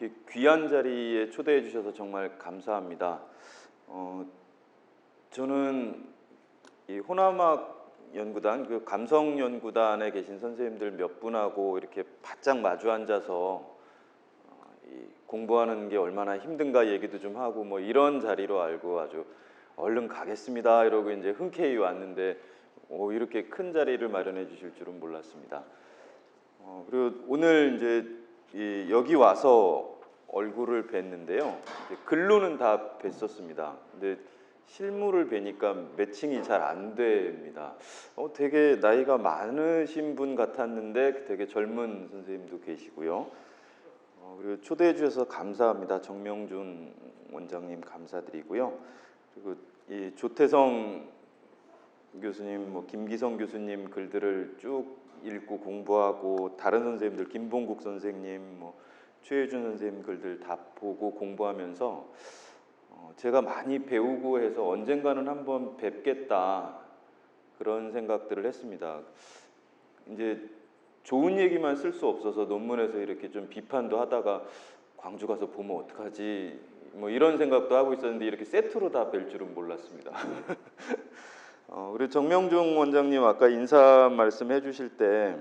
이렇게 귀한 자리에 초대해 주셔서 정말 감사합니다. 어, 저는 이 호남학 연구단 그 감성 연구단에 계신 선생님들 몇 분하고 이렇게 바짝 마주 앉아서 어, 이 공부하는 게 얼마나 힘든가 얘기도 좀 하고 뭐 이런 자리로 알고 아주 얼른 가겠습니다 이러고 이제 흔쾌히 왔는데 오, 이렇게 큰 자리를 마련해 주실 줄은 몰랐습니다. 어, 그리고 오늘 이제 이 여기 와서 얼굴을 뵀는데요. 글로는 다 뵀었습니다. 근데 실물을 뵈니까 매칭이 잘 안 됩니다. 어, 되게 나이가 많으신 분 같았는데 되게 젊은 선생님도 계시고요. 어, 그리고 초대해 주셔서 감사합니다. 정명준 원장님 감사드리고요. 그리고 이 조태성 교수님, 뭐 김기성 교수님 글들을 쭉 읽고 공부하고 다른 선생님들 김봉국 선생님, 뭐 최혜준 선생님 글들 다 보고 공부하면서 어, 제가 많이 배우고 해서 언젠가는 한번 뵙겠다 그런 생각들을 했습니다. 이제 좋은 얘기만 쓸 수 없어서 논문에서 이렇게 좀 비판도 하다가 광주 가서 보면 어떡하지 뭐 이런 생각도 하고 있었는데 이렇게 세트로 다 뵐 줄은 몰랐습니다. 어, 그리고 정명중 원장님 아까 인사 말씀해 주실 때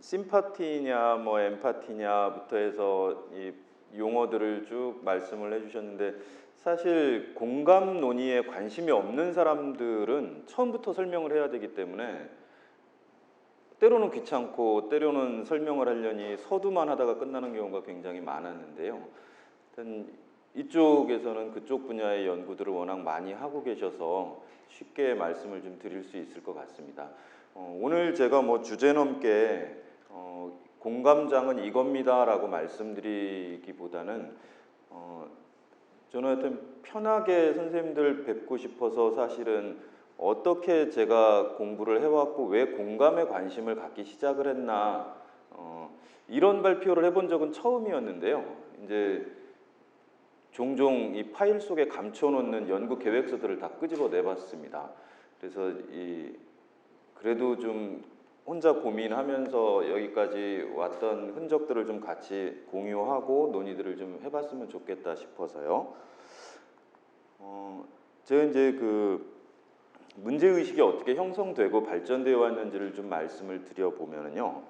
심파티냐 뭐 엠파티냐부터 해서 이 용어들을 쭉 말씀을 해 주셨는데 사실 공감 논의에 관심이 없는 사람들은 처음부터 설명을 해야 되기 때문에 때로는 귀찮고 때로는 설명을 하려니 서두만 하다가 끝나는 경우가 굉장히 많았는데요. 이쪽에서는 그쪽 분야의 연구들을 워낙 많이 하고 계셔서 쉽게 말씀을 좀 드릴 수 있을 것 같습니다. 어, 오늘 제가 뭐 주제 넘게 어, 공감장은 이겁니다라고 말씀드리기보다는 어, 저는 하여튼 편하게 선생님들 뵙고 싶어서 사실은 어떻게 제가 공부를 해왔고 왜 공감에 관심을 갖기 시작을 했나 어, 이런 발표를 해본 적은 처음이었는데요. 이제 종종 이 파일 속에 감춰놓는 연구 계획서들을 다 끄집어 내봤습니다. 그래서 이 그래도 좀 혼자 고민하면서 여기까지 왔던 흔적들을 좀 같이 공유하고 논의들을 좀 해봤으면 좋겠다 싶어서요. 어, 제가 이제 그 문제 의식이 어떻게 형성되고 발전되어 왔는지를 좀 말씀을 드려보면요.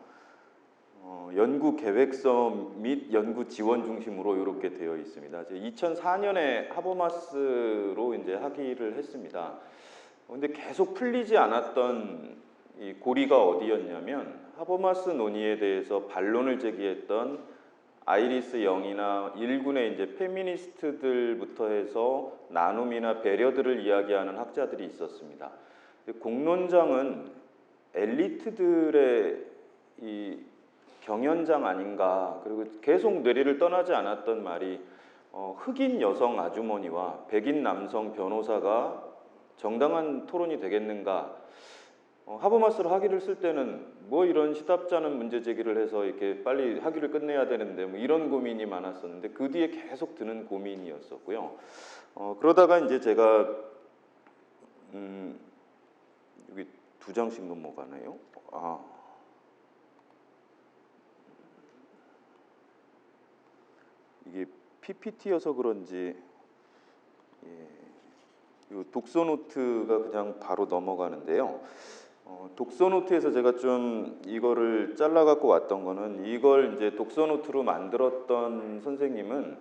어, 연구 계획서 및 연구 지원 중심으로 이렇게 되어 있습니다. 2004년에 하버마스로 이제 학위를 했습니다. 근데 계속 풀리지 않았던 이 고리가 어디였냐면 하버마스 논의에 대해서 반론을 제기했던 아이리스 영이나 일군의 이제 페미니스트들부터 해서 나눔이나 배려들을 이야기하는 학자들이 있었습니다. 공론장은 엘리트들의 이 경연장 아닌가 그리고 계속 뇌리를 떠나지 않았던 말이 어, 흑인 여성 아주머니와 백인 남성 변호사가 정당한 토론이 되겠는가 어, 하버마스로 학위를 쓸 때는 뭐 이런 시답잖은 문제 제기를 해서 이렇게 빨리 학위를 끝내야 되는데 뭐 이런 고민이 많았었는데 그 뒤에 계속 드는 고민이었었고요. 어, 그러다가 이제 제가 음, 여기 두 장씩 넘어가네요. 아. 이게 PPT여서 그런지 예, 이 독서 노트가 그냥 바로 넘어가는데요. 어, 독서 노트에서 제가 좀 이거를 잘라 갖고 왔던 거는 이걸 이제 독서 노트로 만들었던 선생님은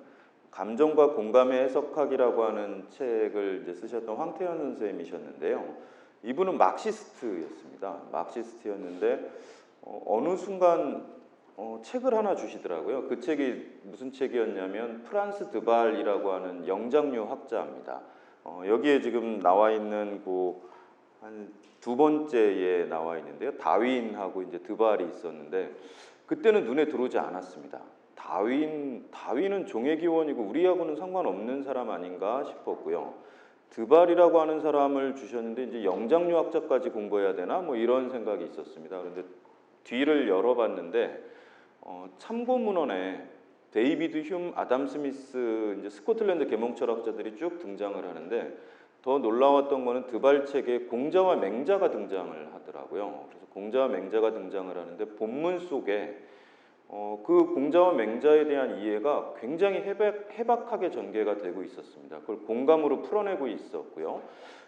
감정과 공감의 해석학이라고 하는 책을 이제 쓰셨던 황태현 선생님이셨는데요. 이분은 막시스트였습니다. 막시스트였는데 어, 어느 순간 어, 책을 하나 주시더라고요. 그 책이 무슨 책이었냐면 프란스 드발이라고 하는 영장류 학자입니다. 어, 여기에 지금 나와 있는 그한 두 번째에 나와 있는데요. 다윈하고 이제 드발이 있었는데 그때는 눈에 들어오지 않았습니다. 다윈 다윈은 종의 기원이고 우리하고는 상관없는 사람 아닌가 싶었고요. 드발이라고 하는 사람을 주셨는데 이제 영장류 학자까지 공부해야 되나 뭐 이런 생각이 있었습니다. 그런데 뒤를 열어봤는데 어, 참고 문헌에 데이비드 흉, 아담 스미스, 이제 스코틀랜드 계몽 철학자들이 쭉 등장을 하는데 더 놀라웠던 거는 드발책에 공자와 맹자가 등장을 하더라고요. 그래서 공자와 맹자가 등장을 하는데 본문 속에 어, 그 공자와 맹자에 대한 이해가 굉장히 해박, 해박하게 전개가 되고 있었습니다. 그걸 공감으로 풀어내고 있었고요.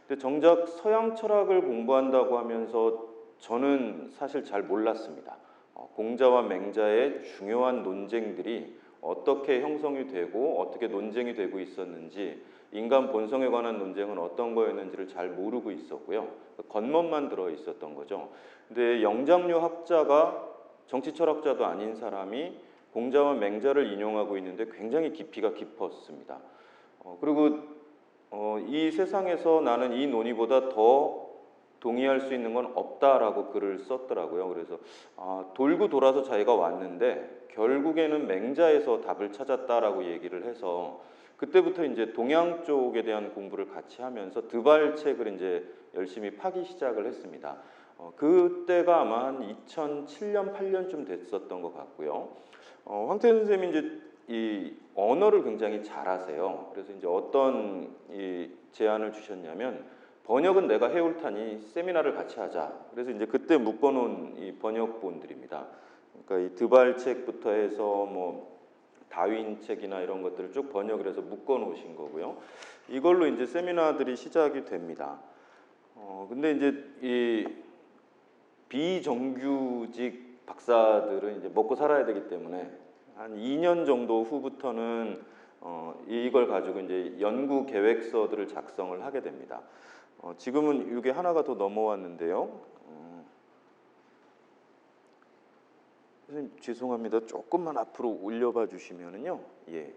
근데 정작 서양 철학을 공부한다고 하면서 저는 사실 잘 몰랐습니다. 어, 공자와 맹자의 중요한 논쟁들이 어떻게 형성이 되고 어떻게 논쟁이 되고 있었는지 인간 본성에 관한 논쟁은 어떤 거였는지를 잘 모르고 있었고요. 겉멋만 들어 있었던 거죠. 근데 영장류 학자가 정치 철학자도 아닌 사람이 공자와 맹자를 인용하고 있는데 굉장히 깊이가 깊었습니다. 어, 그리고 어, 이 세상에서 나는 이 논의보다 더 동의할 수 있는 건 없다라고 글을 썼더라고요. 그래서 아, 돌고 돌아서 자기가 왔는데 결국에는 맹자에서 답을 찾았다라고 얘기를 해서 그때부터 이제 동양 쪽에 대한 공부를 같이 하면서 드발 책을 이제 열심히 파기 시작을 했습니다. 어, 그때가 아마 한 2007년 8년쯤 됐었던 것 같고요. 어, 황태현 선생님이 이제 이 언어를 굉장히 잘하세요. 그래서 이제 어떤 이 제안을 주셨냐면 번역은 내가 해올 테니 세미나를 같이 하자. 그래서 이제 그때 묶어놓은 이 번역본들입니다. 그러니까 이 드발 책부터 해서 뭐 다윈 책이나 이런 것들을 쭉 번역을 해서 묶어놓으신 거고요. 이걸로 이제 세미나들이 시작이 됩니다. 어 근데 이제 이 비정규직 박사들은 이제 먹고 살아야 되기 때문에 한 2년 정도 후부터는 어, 이걸 가지고 이제 연구 계획서들을 작성을 하게 됩니다. 어, 지금은 이게 하나가 더 넘어왔는데요. 어, 선생님 죄송합니다. 조금만 앞으로 올려봐 주시면은요. 예.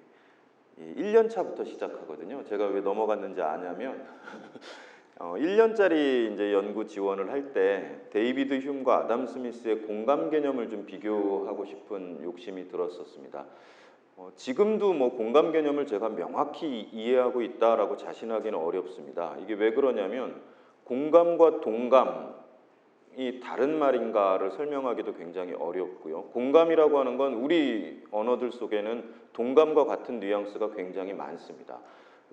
예, 1년 차부터 시작하거든요. 제가 왜 넘어갔는지 아냐면 어, 1년짜리 이제 연구 지원을 할 때 데이비드 휴과 아담 스미스의 공감 개념을 좀 비교하고 싶은 욕심이 들었었습니다. 어, 지금도 뭐 공감 개념을 제가 명확히 이해하고 있다라고 자신하기는 어렵습니다. 이게 왜 그러냐면 공감과 동감이 다른 말인가를 설명하기도 굉장히 어렵고요. 공감이라고 하는 건 우리 언어들 속에는 동감과 같은 뉘앙스가 굉장히 많습니다.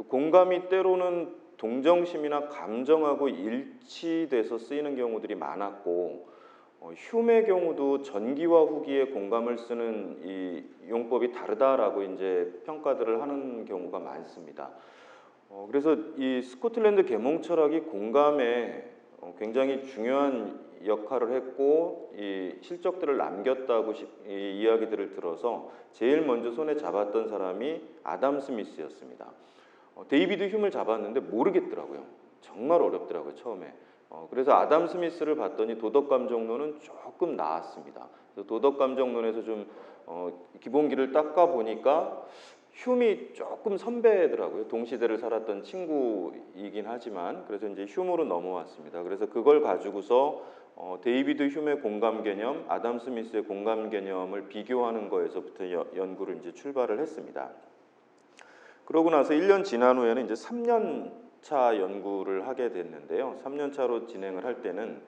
공감이 때로는 동정심이나 감정하고 일치돼서 쓰이는 경우들이 많았고 어, 흉의 경우도 전기와 후기의 공감을 쓰는 이 용법이 다르다라고 이제 평가들을 하는 경우가 많습니다. 어, 그래서 이 스코틀랜드 계몽 철학이 공감에 어, 굉장히 중요한 역할을 했고 이 실적들을 남겼다고 시, 이 이야기들을 들어서 제일 먼저 손에 잡았던 사람이 아담 스미스였습니다. 어, 데이비드 흉을 잡았는데 모르겠더라고요. 정말 어렵더라고요 처음에. 어, 그래서 아담 스미스를 봤더니 도덕 감정론은 조금 나았습니다. 도덕 감정론에서 좀 어, 기본기를 닦아 보니까 흉이 조금 선배더라고요. 동시대를 살았던 친구이긴 하지만 그래서 이제 흉으로 넘어왔습니다. 그래서 그걸 가지고서 어, 데이비드 흉의 공감 개념, 아담 스미스의 공감 개념을 비교하는 거에서부터 여, 연구를 이제 출발을 했습니다. 그러고 나서 1년 지난 후에는 이제 3년 차 연구를 하게 됐는데요. 3년 차로 진행을 할 때는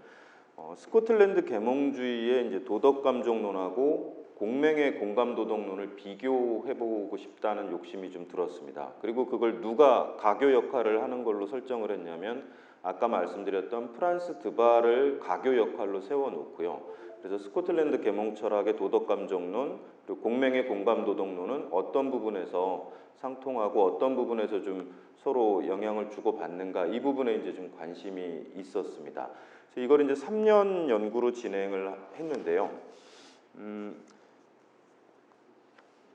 어, 스코틀랜드 계몽주의의 이제 도덕 감정론하고 공맹의 공감 도덕론을 비교해 보고 싶다는 욕심이 좀 들었습니다. 그리고 그걸 누가 가교 역할을 하는 걸로 설정을 했냐면 아까 말씀드렸던 프란스 드바를 가교 역할로 세워 놓고요. 그래서 스코틀랜드 계몽 철학의 도덕 감정론 그리고 공맹의 공감 도덕론은 어떤 부분에서 상통하고 어떤 부분에서 좀 서로 영향을 주고 받는가 이 부분에 이제 좀 관심이 있었습니다. 그래서 이걸 이제 3년 연구로 진행을 했는데요. 음,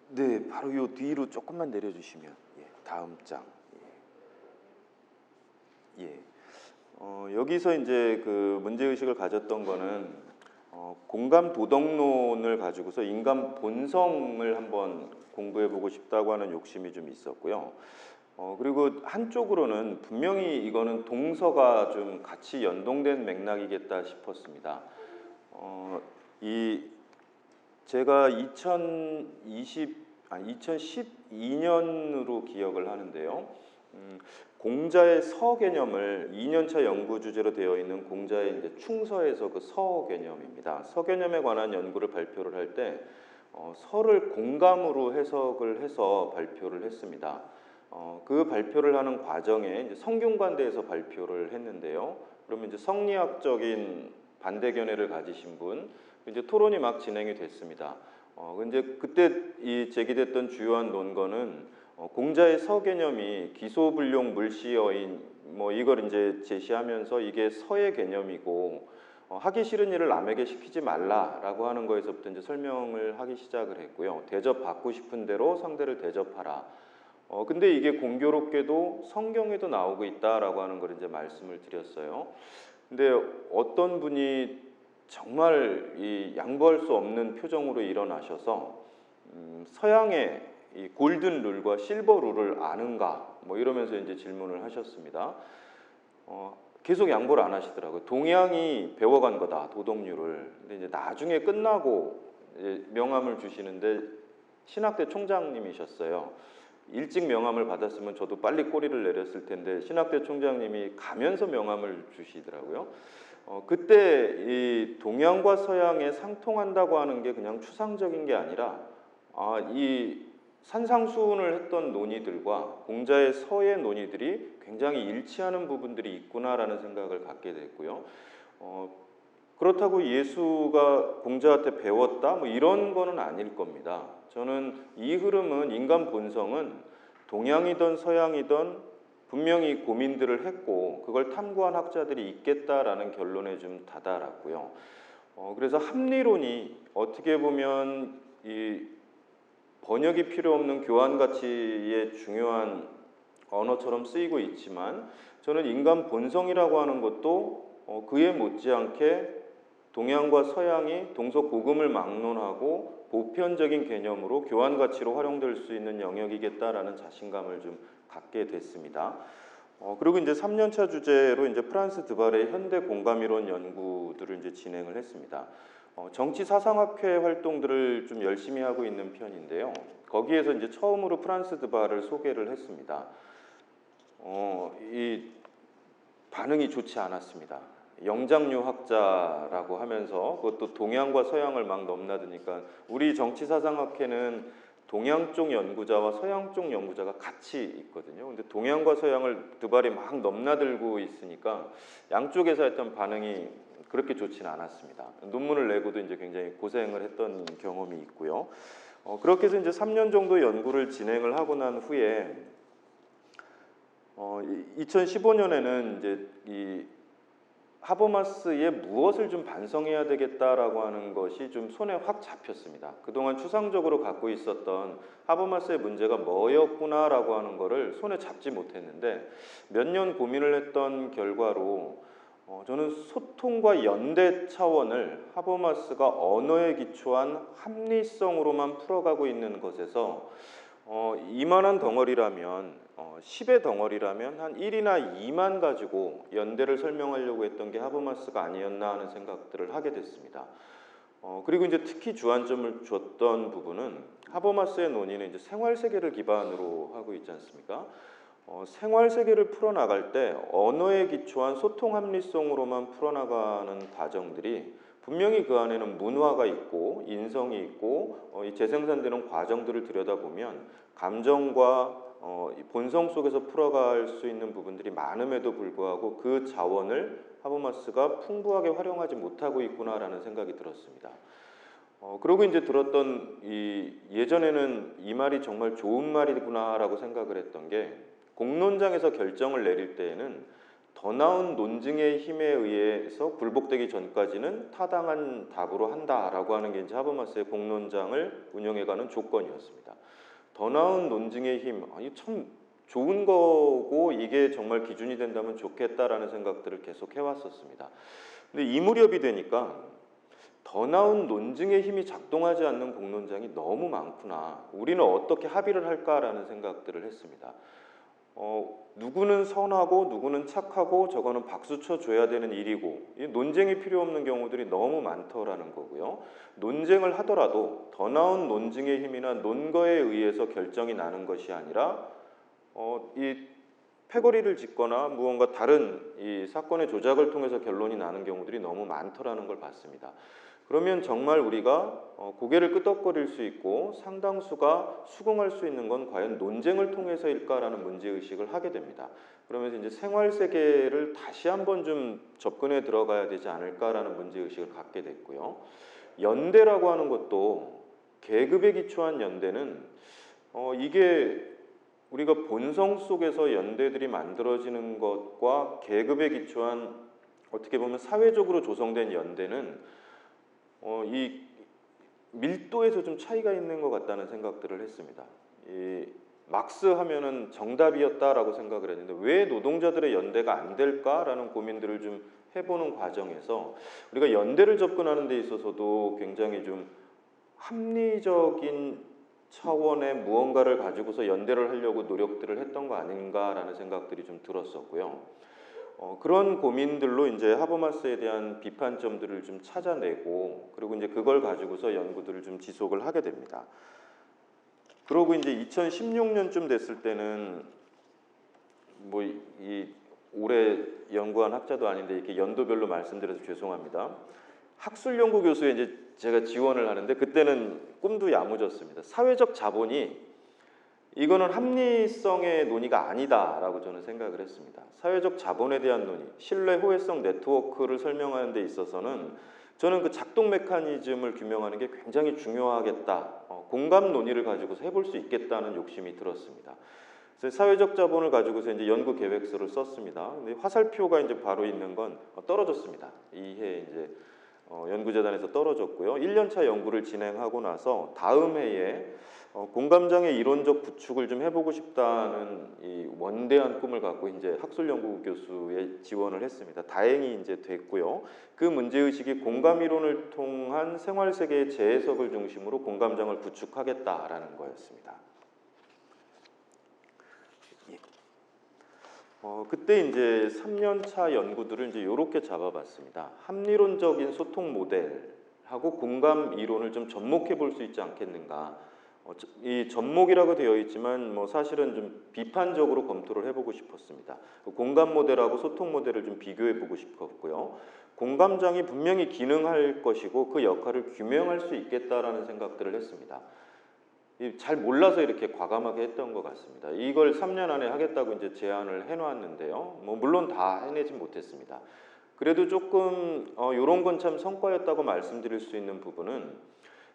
네, 바로 요 뒤로 조금만 내려주시면 예, 다음 장. 예. 예. 어, 여기서 이제 그 문제 의식을 가졌던 거는 어, 공감 도덕론을 가지고서 인간 본성을 한번 공부해 보고 싶다고 하는 욕심이 좀 있었고요. 어, 그리고 한쪽으로는 분명히 이거는 동서가 좀 같이 연동된 맥락이겠다 싶었습니다. 어, 이 제가 2020, 아 2012년으로 기억을 하는데요. 음, 공자의 서 개념을 2년차 연구 주제로 되어 있는 공자의 이제 충서에서 그 서 개념입니다. 서 개념에 관한 연구를 발표를 할때 어, 서를 공감으로 해석을 해서 발표를 했습니다. 어, 그 발표를 하는 과정에 이제 성균관대에서 발표를 했는데요. 그러면 이제 성리학적인 반대 견해를 가지신 분 이제 토론이 막 진행이 됐습니다. 어, 근데 그때 이 제기됐던 주요한 논거는 어, 공자의 서 개념이 기소불용 물시어인 뭐 이걸 이제 제시하면서 이게 서의 개념이고 어, 하기 싫은 일을 남에게 시키지 말라라고 하는 거에서부터 이제 설명을 하기 시작을 했고요. 대접 받고 싶은 대로 상대를 대접하라. 어 근데 이게 공교롭게도 성경에도 나오고 있다라고 하는 걸 이제 말씀을 드렸어요. 근데 어떤 분이 정말 이 양보할 수 없는 표정으로 일어나셔서 음, 서양의 이 골든 룰과 실버 룰을 아는가 뭐 이러면서 이제 질문을 하셨습니다. 어, 계속 양보를 안 하시더라고요. 동양이 배워간 거다 도덕률을. 근데 이제 나중에 끝나고 이제 명함을 주시는데 신학대 총장님이셨어요. 일찍 명함을 받았으면 저도 빨리 꼬리를 내렸을 텐데 신학대 총장님이 가면서 명함을 주시더라고요. 어, 그때 이 동양과 서양에 상통한다고 하는 게 그냥 추상적인 게 아니라 아, 이 산상수훈을 했던 논의들과 공자의 서의 논의들이 굉장히 일치하는 부분들이 있구나라는 생각을 갖게 됐고요. 어, 그렇다고 예수가 공자한테 배웠다 뭐 이런 거는 아닐 겁니다. 저는 이 흐름은 인간 본성은 동양이든 서양이든 분명히 고민들을 했고 그걸 탐구한 학자들이 있겠다라는 결론에 좀 다다랐고요. 어, 그래서 합리론이 어떻게 보면 이 번역이 필요 없는 교환 가치의 중요한 언어처럼 쓰이고 있지만 저는 인간 본성이라고 하는 것도 어, 그에 못지않게 동양과 서양이 동서고금을 막론하고 보편적인 개념으로 교환 가치로 활용될 수 있는 영역이겠다라는 자신감을 좀 갖게 됐습니다. 어, 그리고 이제 3년차 주제로 이제 프란스 드발의 현대 공감 이론 연구들을 이제 진행을 했습니다. 어, 정치 사상학회 활동들을 좀 열심히 하고 있는 편인데요. 거기에서 이제 처음으로 프란스 드발을 소개를 했습니다. 어, 이 반응이 좋지 않았습니다. 영장류학자라고 하면서 그것도 동양과 서양을 막 넘나드니까 우리 정치사상학회는 동양 쪽 연구자와 서양 쪽 연구자가 같이 있거든요. 근데 동양과 서양을 두 발이 막 넘나들고 있으니까 양쪽에서 했던 반응이 그렇게 좋지는 않았습니다. 논문을 내고도 이제 굉장히 고생을 했던 경험이 있고요. 어, 그렇게 해서 이제 3년 정도 연구를 진행을 하고 난 후에 어, 2015년에는 이제 이 하버마스에 무엇을 좀 반성해야 되겠다라고 하는 것이 좀 손에 확 잡혔습니다. 그동안 추상적으로 갖고 있었던 하버마스의 문제가 뭐였구나라고 하는 것을 손에 잡지 못했는데 몇 년 고민을 했던 결과로 어, 저는 소통과 연대 차원을 하버마스가 언어에 기초한 합리성으로만 풀어가고 있는 것에서 어, 이만한 덩어리라면 어, 10의 덩어리라면 한 1이나 2만 가지고 연대를 설명하려고 했던 게 하버마스가 아니었나 하는 생각들을 하게 됐습니다. 어, 그리고 이제 특히 주안점을 줬던 부분은 하버마스의 논의는 이제 생활 세계를 기반으로 하고 있지 않습니까? 어, 생활 세계를 풀어나갈 때 언어에 기초한 소통 합리성으로만 풀어나가는 과정들이 분명히 그 안에는 문화가 있고 인성이 있고 어, 이 재생산되는 과정들을 들여다보면 감정과 어, 이 본성 속에서 풀어갈 수 있는 부분들이 많음에도 불구하고 그 자원을 하버마스가 풍부하게 활용하지 못하고 있구나라는 생각이 들었습니다. 어, 그러고 이제 들었던 이 예전에는 이 말이 정말 좋은 말이구나라고 생각을 했던 게 공론장에서 결정을 내릴 때에는 더 나은 논증의 힘에 의해서 굴복되기 전까지는 타당한 답으로 한다라고 하는 게 이제 하버마스의 공론장을 운영해가는 조건이었습니다. 더 나은 논증의 힘, 아니 참 좋은 거고 이게 정말 기준이 된다면 좋겠다라는 생각들을 계속 해왔었습니다. 근데 이 무렵이 되니까 더 나은 논증의 힘이 작동하지 않는 공론장이 너무 많구나. 우리는 어떻게 합의를 할까라는 생각들을 했습니다. 어, 누구는 선하고 누구는 착하고 저거는 박수 쳐 줘야 되는 일이고 이 논쟁이 필요 없는 경우들이 너무 많더라는 거고요. 논쟁을 하더라도 더 나은 논증의 힘이나 논거에 의해서 결정이 나는 것이 아니라 어, 이 패거리를 짓거나 무언가 다른 이 사건의 조작을 통해서 결론이 나는 경우들이 너무 많더라는 걸 봤습니다. 그러면 정말 우리가 어, 고개를 끄덕거릴 수 있고 상당수가 수긍할 수 있는 건 과연 논쟁을 통해서일까라는 문제 의식을 하게 됩니다. 그러면서 이제 생활 세계를 다시 한번 좀 접근해 들어가야 되지 않을까라는 문제 의식을 갖게 됐고요. 연대라고 하는 것도 계급에 기초한 연대는 어, 이게 우리가 본성 속에서 연대들이 만들어지는 것과 계급에 기초한 어떻게 보면 사회적으로 조성된 연대는 어, 이 밀도에서 좀 차이가 있는 것 같다는 생각들을 했습니다. 이 막스 하면은 정답이었다라고 생각을 했는데 왜 노동자들의 연대가 안 될까라는 고민들을 좀 해보는 과정에서 우리가 연대를 접근하는 데 있어서도 굉장히 좀 합리적인 차원의 무언가를 가지고서 연대를 하려고 노력들을 했던 거 아닌가라는 생각들이 좀 들었었고요. 어, 그런 고민들로 이제 하버마스에 대한 비판점들을 좀 찾아내고 그리고 이제 그걸 가지고서 연구들을 좀 지속을 하게 됩니다. 그러고 이제 2016년쯤 됐을 때는 뭐 이 올해 연구한 학자도 아닌데 이렇게 연도별로 말씀드려서 죄송합니다. 학술 연구 교수에 이제 제가 지원을 하는데 그때는 꿈도 야무졌습니다. 사회적 자본이 이거는 합리성의 논의가 아니다라고 저는 생각을 했습니다. 사회적 자본에 대한 논의, 신뢰 호혜성 네트워크를 설명하는 데 있어서는 저는 그 작동 메커니즘을 규명하는 게 굉장히 중요하겠다. 어, 공감 논의를 가지고서 해볼 수 있겠다는 욕심이 들었습니다. 그래서 사회적 자본을 가지고서 이제 연구 계획서를 썼습니다. 근데 화살표가 이제 바로 있는 건 어, 떨어졌습니다. 이해 이제 어, 연구재단에서 떨어졌고요. 1년차 연구를 진행하고 나서 다음 해에 어, 공감장의 이론적 구축을 좀 해보고 싶다는 이 원대한 꿈을 갖고 이제 학술연구 교수에 지원을 했습니다. 다행히 이제 됐고요. 그 문제 의식이 공감 이론을 통한 생활 세계의 재해석을 중심으로 공감장을 구축하겠다라는 거였습니다. 예. 어, 그때 이제 3년차 연구들을 이제 이렇게 잡아봤습니다. 합리론적인 소통 모델하고 공감 이론을 좀 접목해 볼 수 있지 않겠는가. 어, 저- 이 접목이라고 되어 있지만 뭐 사실은 좀 비판적으로 검토를 해보고 싶었습니다. 그 공감 모델하고 소통 모델을 좀 비교해 보고 싶었고요. 공감장이 분명히 기능할 것이고 그 역할을 규명할 수 있겠다라는 생각들을 했습니다. 이잘 몰라서 이렇게 과감하게 했던 것 같습니다. 이걸 3년 안에 하겠다고 이제 제안을 해놓았는데요. 뭐 물론 다 해내진 못했습니다. 그래도 조금 어, 이런 건참 성과였다고 말씀드릴 수 있는 부분은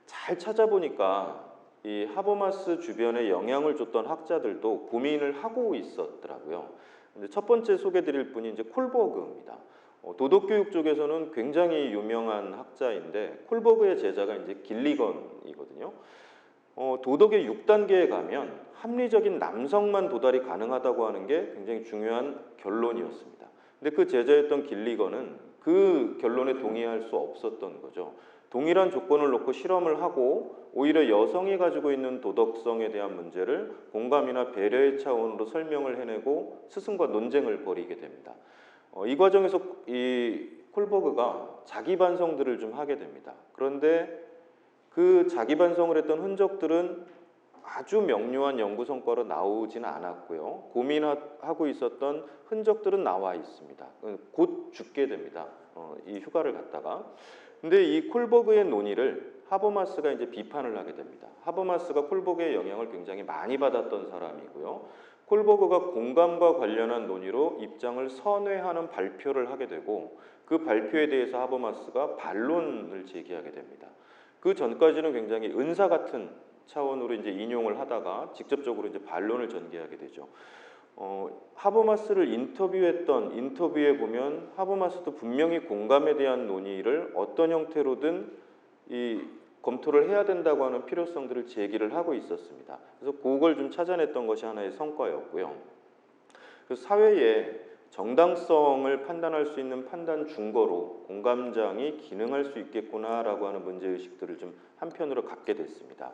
잘 찾아보니까 이 하버마스 주변에 영향을 줬던 학자들도 고민을 하고 있었더라고요. 근데 첫 번째 소개드릴 분이 이제 콜버그입니다. 어, 도덕교육 쪽에서는 굉장히 유명한 학자인데 콜버그의 제자가 이제 길리건이거든요. 어, 도덕의 6단계에 가면 합리적인 남성만 도달이 가능하다고 하는 게 굉장히 중요한 결론이었습니다. 근데 그 제자였던 길리건은 그 결론에 동의할 수 없었던 거죠. 동일한 조건을 놓고 실험을 하고 오히려 여성이 가지고 있는 도덕성에 대한 문제를 공감이나 배려의 차원으로 설명을 해내고 스승과 논쟁을 벌이게 됩니다. 어, 이 과정에서 이 콜버그가 자기 반성들을 좀 하게 됩니다. 그런데 그 자기 반성을 했던 흔적들은 아주 명료한 연구 성과로 나오지는 않았고요. 고민하고 있었던 흔적들은 나와 있습니다. 곧 죽게 됩니다. 어, 이 휴가를 갔다가. 근데 이 콜버그의 논의를 하버마스가 이제 비판을 하게 됩니다. 하버마스가 콜버그의 영향을 굉장히 많이 받았던 사람이고요. 콜버그가 공감과 관련한 논의로 입장을 선회하는 발표를 하게 되고 그 발표에 대해서 하버마스가 반론을 제기하게 됩니다. 그 전까지는 굉장히 은사 같은 차원으로 이제 인용을 하다가 직접적으로 이제 반론을 전개하게 되죠. 어, 하버마스를 인터뷰했던 인터뷰에 보면 하버마스도 분명히 공감에 대한 논의를 어떤 형태로든 이 검토를 해야 된다고 하는 필요성들을 제기를 하고 있었습니다. 그래서 그걸 좀 찾아냈던 것이 하나의 성과였고요. 그 사회에 정당성을 판단할 수 있는 판단 중거로 공감장이 기능할 수 있겠구나라고 하는 문제 의식들을 좀 한편으로 갖게 됐습니다.